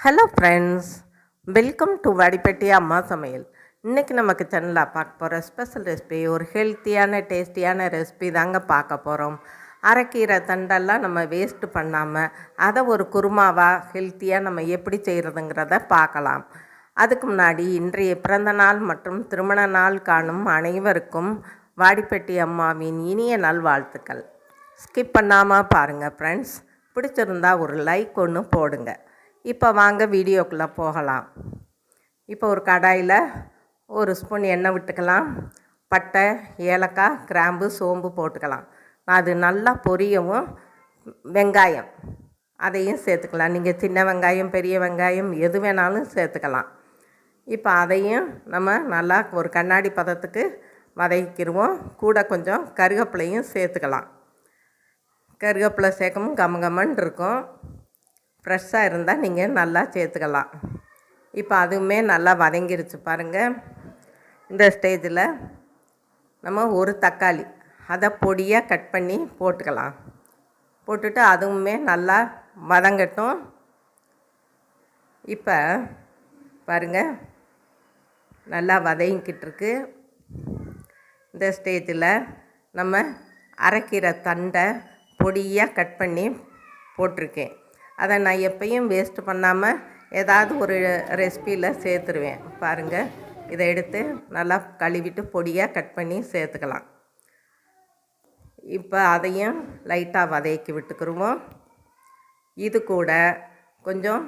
Hello friends welcome to Vadipatti அம்மா சமையல் இன்றைக்கி நமக்கு கிச்சனில் பார்க்க போகிற ஸ்பெஷல் ரெசிபி ஒரு ஹெல்த்தியான டேஸ்டியான ரெசிபி தாங்க பார்க்க போகிறோம் அரைக்கீரை தண்டெல்லாம் நம்ம வேஸ்ட்டு பண்ணாமல் அதை ஒரு குருமாவாக ஹெல்த்தியாக நம்ம எப்படி செய்கிறதுங்கிறத பார்க்கலாம். அதுக்கு முன்னாடி இன்றைய பிறந்த நாள் மற்றும் திருமண நாள் காணும் அனைவருக்கும் வாடிப்பட்டி அம்மாவின் இனிய நல்வாழ்த்துக்கள். ஸ்கிப் பண்ணாமல் பாருங்கள் ஃப்ரெண்ட்ஸ் பிடிச்சிருந்தா ஒரு லைக் ஒன்று போடுங்கள் இப்போ வாங்க வீடியோக்குள்ளே போகலாம். இப்போ ஒரு கடாயில் ஒரு ஸ்பூன் எண்ணெய் விட்டுக்கலாம். பட்டை ஏலக்காய் கிராம்பு சோம்பு போட்டுக்கலாம். அது நல்லா பொரியவும் வெங்காயம். அதையும் சேர்த்துக்கலாம். நீங்கள் சின்ன வெங்காயம் பெரிய வெங்காயம் எது வேணாலும் சேர்த்துக்கலாம். இப்போ அதையும் நம்ம நல்லா ஒரு கண்ணாடி பதத்துக்கு வதக்கிடுவோம் கூட கொஞ்சம் கருவேப்பிலையும் சேர்த்துக்கலாம். கருவேப்பிலை சேர்க்கவும் கம இருக்கும். ஃப்ரெஷ்ஷாக இருந்தால் நீங்கள் நல்லா சேர்த்துக்கலாம். இப்போ அதுவுமே நல்லா வதங்கிருச்சு பாருங்கள் இந்த ஸ்டேஜில் நம்ம ஒரு தக்காளி அதை பொடியாக கட் பண்ணி போட்டுக்கலாம். போட்டுட்டு அதுவுமே நல்லா வதங்கட்டும். இப்போ பாருங்கள் நல்லா வதங்கிக்கிட்டு இருக்கு. இந்த ஸ்டேஜில் நம்ம அரைக்கிற தண்டை பொடியாக கட் பண்ணி போட்டிருக்கேன். அதை நான் எப்பயும் வேஸ்ட் பண்ணாமல் ஏதாவது ஒரு ரெசிப்பியில் சேர்த்துருவேன். பாருங்கள் இதை எடுத்து நல்லா கழுவிட்டு பொடியாக கட் பண்ணி சேர்த்துக்கலாம். இப்போ அதையும் லைட்டாக வதக்கி விட்டுக்கிருவோம். இது கூட கொஞ்சம்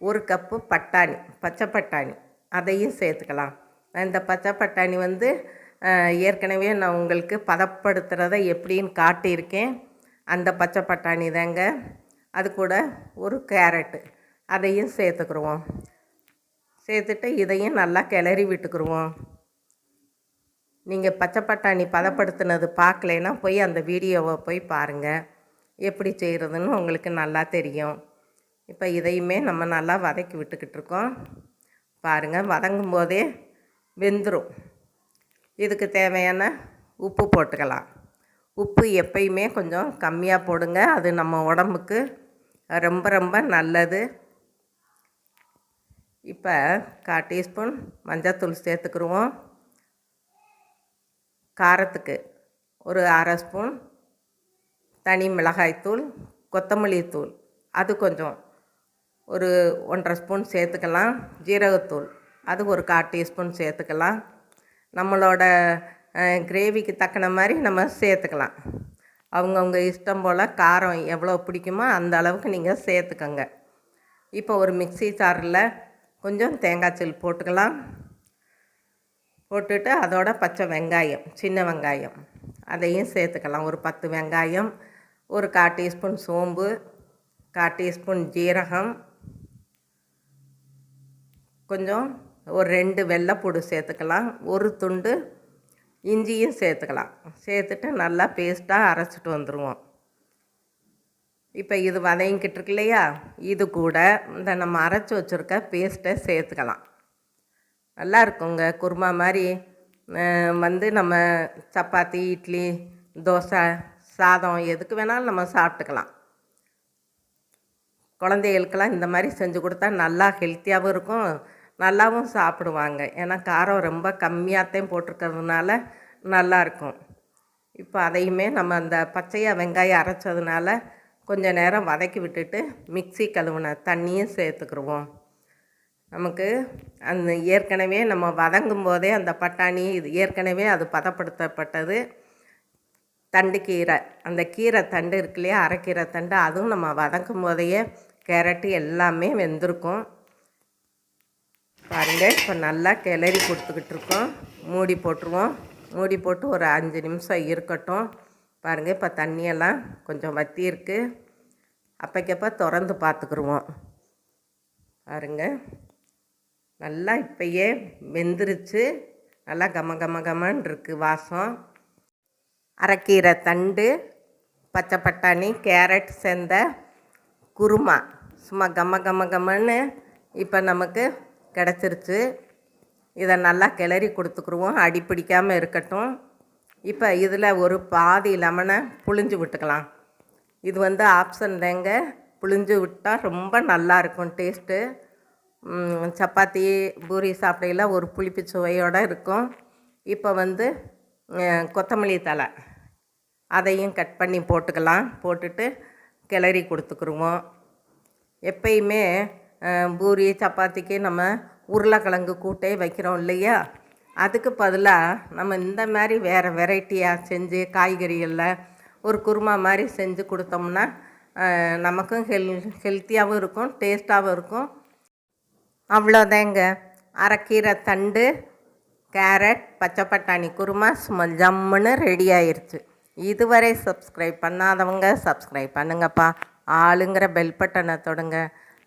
ஒரு கப்பு பட்டாணி பச்சை பட்டாணி அதையும் சேர்த்துக்கலாம். இந்த பச்சை பட்டாணி வந்து ஏற்கனவே நான் உங்களுக்கு பதப்படுத்துகிறத எப்படின்னு காட்டியிருக்கேன். அந்த பச்சை பட்டாணி தாங்க. அது கூட ஒரு கேரட்டு அதையும் சேர்த்துக்குருவோம். சேர்த்துட்டு இதையும் நல்லா கிளறி விட்டுக்குருவோம். நீங்கள் பச்சை பட்டாணி பதப்படுத்தினது பார்க்கலைன்னா போய் அந்த வீடியோவை போய் பாருங்கள் எப்படி செய்கிறதுன்னு உங்களுக்கு நல்லா தெரியும். இப்போ இதையுமே நம்ம நல்லா வதக்கி விட்டுக்கிட்டு இருக்கோம். பாருங்கள் வதங்கும் போதே வெந்துடும் இதுக்கு தேவையான உப்பு போட்டுக்கலாம். உப்பு எப்பயுமே கொஞ்சம் கம்மியாக போடுங்க. அது நம்ம உடம்புக்கு ரொம்ப ரொம்ப நல்லது. இப்போ கால் டீஸ்பூன் மஞ்சள்தூள் சேர்த்துக்குருவோம். காரத்துக்கு ஒரு அரை ஸ்பூன் தனி மிளகாய்த்தூள் கொத்தமல்லி தூள். அது கொஞ்சம் ஒரு ஒன்றரை ஸ்பூன் சேர்த்துக்கலாம். ஜீரகத்தூள் அது ஒரு கால் டீஸ்பூன் சேர்த்துக்கலாம். நம்மளோட கிரேவிக்கு தக்கன மாதிரி நம்ம சேர்த்துக்கலாம். அவங்கவுங்க இஷ்டம் போல் காரம் எவ்வளோ பிடிக்குமோ அந்த அளவுக்கு நீங்கள் சேர்த்துக்கோங்க. இப்போ ஒரு மிக்ஸி சாரில் கொஞ்சம் தேங்காய் சீல் போட்டுக்கலாம். போட்டுட்டு அதோட பச்சை வெங்காயம் சின்ன வெங்காயம் அதையும் சேர்த்துக்கலாம். ஒரு பத்து வெங்காயம் ஒரு கால் டீஸ்பூன் சோம்பு கால் டீஸ்பூன் ஜீரகம் கொஞ்சம் ஒரு ரெண்டு வெள்ளைப்பூடு சேர்த்துக்கலாம். ஒரு துண்டு இஞ்சியும் சேர்த்துக்கலாம். சேர்த்துட்டு நல்லா பேஸ்ட்டாக அரைச்சிட்டு வந்துடுவோம் இப்போ இது வதங்கிக்கிட்டு இருக்கு இல்லையா இது கூட இந்த நம்ம அரைச்சி வச்சுருக்க பேஸ்ட்டை சேர்த்துக்கலாம். நல்லா இருக்குங்க. குருமா மாதிரி வந்து நம்ம சப்பாத்தி இட்லி தோசை சாதம் எதுக்கு வேணாலும் நம்ம சாப்பிட்டுக்கலாம். குழந்தைகளுக்கெல்லாம் இந்த மாதிரி செஞ்சு கொடுத்தா நல்லா ஹெல்த்தியாகவும் இருக்கும். நல்லாவும் சாப்பிடுவாங்க. ஏன்னா காரம் ரொம்ப கம்மியாகத்தையும் போட்டிருக்கிறதுனால நல்லாயிருக்கும். இப்போ அதையுமே நம்ம அந்த பச்சையாக வெங்காயம் அரைச்சதுனால கொஞ்சம் நேரம் வதக்கி விட்டுட்டு மிக்ஸி கழுவுன தண்ணியும் சேர்த்துக்கிடுவோம் நமக்கு அந்த ஏற்கனவே நம்ம வதங்கும் போதே அந்த பட்டாணி இது ஏற்கனவே அது பதப்படுத்தப்பட்டது. தண்டு கீரை அந்த கீரை தண்டு இருக்கு இல்லையா அரைக்கீரை தண்டு அதுவும் நம்ம வதக்கும் போதையே கேரட்டு எல்லாமே வெந்திருக்கும். பாருங்கள் இப்போ நல்லா கிளறி கொடுத்துக்கிட்டு இருக்கோம். மூடி போட்டுருவோம். மூடி போட்டு ஒரு அஞ்சு நிமிஷம் இருக்கட்டும். பாருங்கள் இப்போ தண்ணியெல்லாம் கொஞ்சம் வத்தி இருக்குது அப்போக்கப்போ திறந்து பார்த்துக்குருவோம். பாருங்கள் நல்லா இப்பயே வெந்துருச்சு. நல்லா கம கம கமன் இருக்குது வாசம். அரைக்கீரை தண்டு பச்சை பட்டாணி கேரட் சேர்ந்த குருமா. சும்மா கம கம கமன்னு இப்போ நமக்கு கிடச்சிருச்சு. இதை நல்லா கிளறி கொடுத்துக்குருவோம். அடி பிடிக்காமல் இருக்கட்டும். இப்போ இதில் ஒரு பாதி லெமனை புழிஞ்சு விட்டுக்கலாம். இது வந்து ஆப்ஷன் தேங்க புழிஞ்சு விட்டால் ரொம்ப நல்லா இருக்கும் டேஸ்ட்டு. சப்பாத்தி பூரி சாப்பிடையில ஒரு புளிப்பு சுவையோடு இருக்கும். இப்போ வந்து கொத்தமல்லி தழை. அதையும் கட் பண்ணி போட்டுக்கலாம். போட்டுட்டு கிளறி கொடுத்துக்குருவோம். எப்பயுமே பூரி சப்பாத்திக்கு நம்ம உருளைக்கிழங்கு கூட்டே வைக்கிறோம் இல்லையா? அதுக்கு பதிலாக நம்ம இந்த மாதிரி வேறு வெரைட்டியாக செஞ்சு காய்கறிகளில் ஒரு குருமா மாதிரி செஞ்சு கொடுத்தோம்னா நமக்கும் ஹெல் ஹெல்த்தியாகவும் இருக்கும் டேஸ்ட்டாகவும் இருக்கும். அவ்வளோதாங்க. அரைக்கீரை தண்டு கேரட் பச்சை பட்டாணி குருமா சும்மா ஜம்முன்னு ரெடி ஆயிடுச்சு இதுவரை சப்ஸ்கிரைப் பண்ணாதவங்க சப்ஸ்கிரைப் பண்ணுங்கப்பா. ஆளுங்கிற பெல் பட்டனை தொடுங்க.